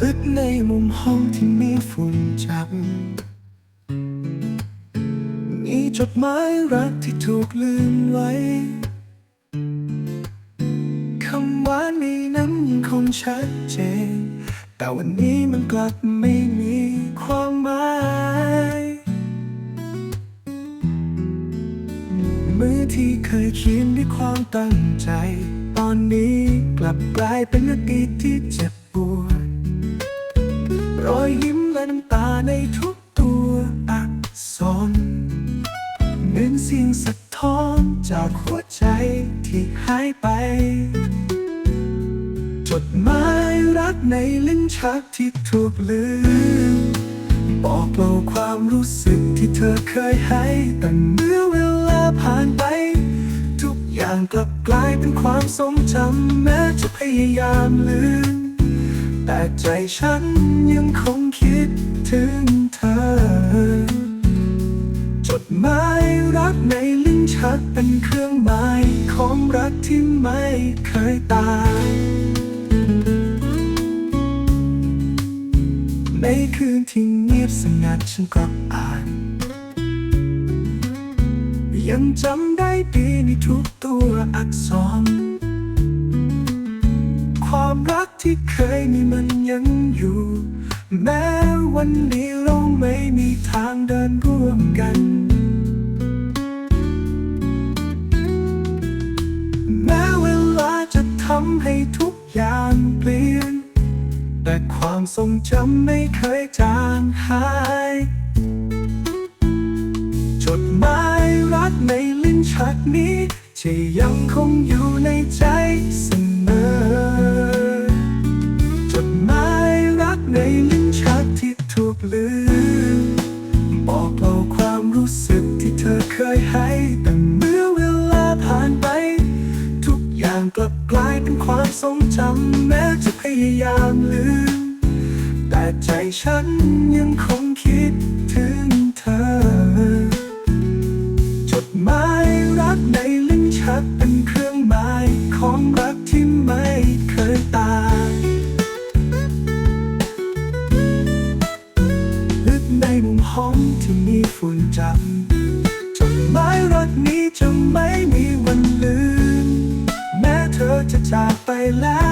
ลึกในมุมห้องที่มีฝุ่นจับมีจดหมายรักที่ถูกลืมไว้คำหวานี้นั้นยังคงชัดเจน แต่วันนี้มันกลับไม่มีความหมาย ที่เคยเขียนด้วยความตั้งใจ ตอนนี้กลับกลายเป็นอดีตที่เจ็บปวดรอยยิ้มและน้ำตาในทุกตัวอักษรเหมือนเสียงสะท้อนจากหัวใจที่หายไป จดหมายรักในลิ้นชักที่ถูกลืม บอกเราความรู้สึกที่เธอเคยให้ แต่เมื่อเวลาผ่านไปางกลับกลายเป็นความทรงจำแม้จะพยายามลืม แต่ใจฉันยังคงคิดถึงเธอ จดหมายรักในลิ้นชักเป็นเครื่องหมายของรักที่ไม่เคยตายในคืนที่เงียบสงัดฉันก็อ่าน ยังจำได้ดีในทุกตัวอักษร ความรักที่เคยมีมันยังอยู่ แม้วันนี้เราไม่มีทางเดินร่วมกัน แม้เวลาจะทำให้ทุกอย่างเปลี่ยน แต่ความทรงจำไม่เคยจางหาย นชักนี้ที่ยังคงอยู่ในใจเสมอ จดหมายรักในลิ้นชักที่ถูกลืม บอกเราความรู้สึกที่เธอเคยให้แต่เมื่อเวลาผ่านไป ทุกอย่างกลับกลายเป็นความทรงจำแม้จะพยายามลืม แต่ใจฉันยังคงคิดถึง กในลิ้นชักเป็นเครื่องหมายของรักที่ไม่เคยตายลึกในมุมห้องที่มีฝุ่นจับจดหมายรักนี้จะไม่มีวันลืม แม้เธอจะจากไปแล้ว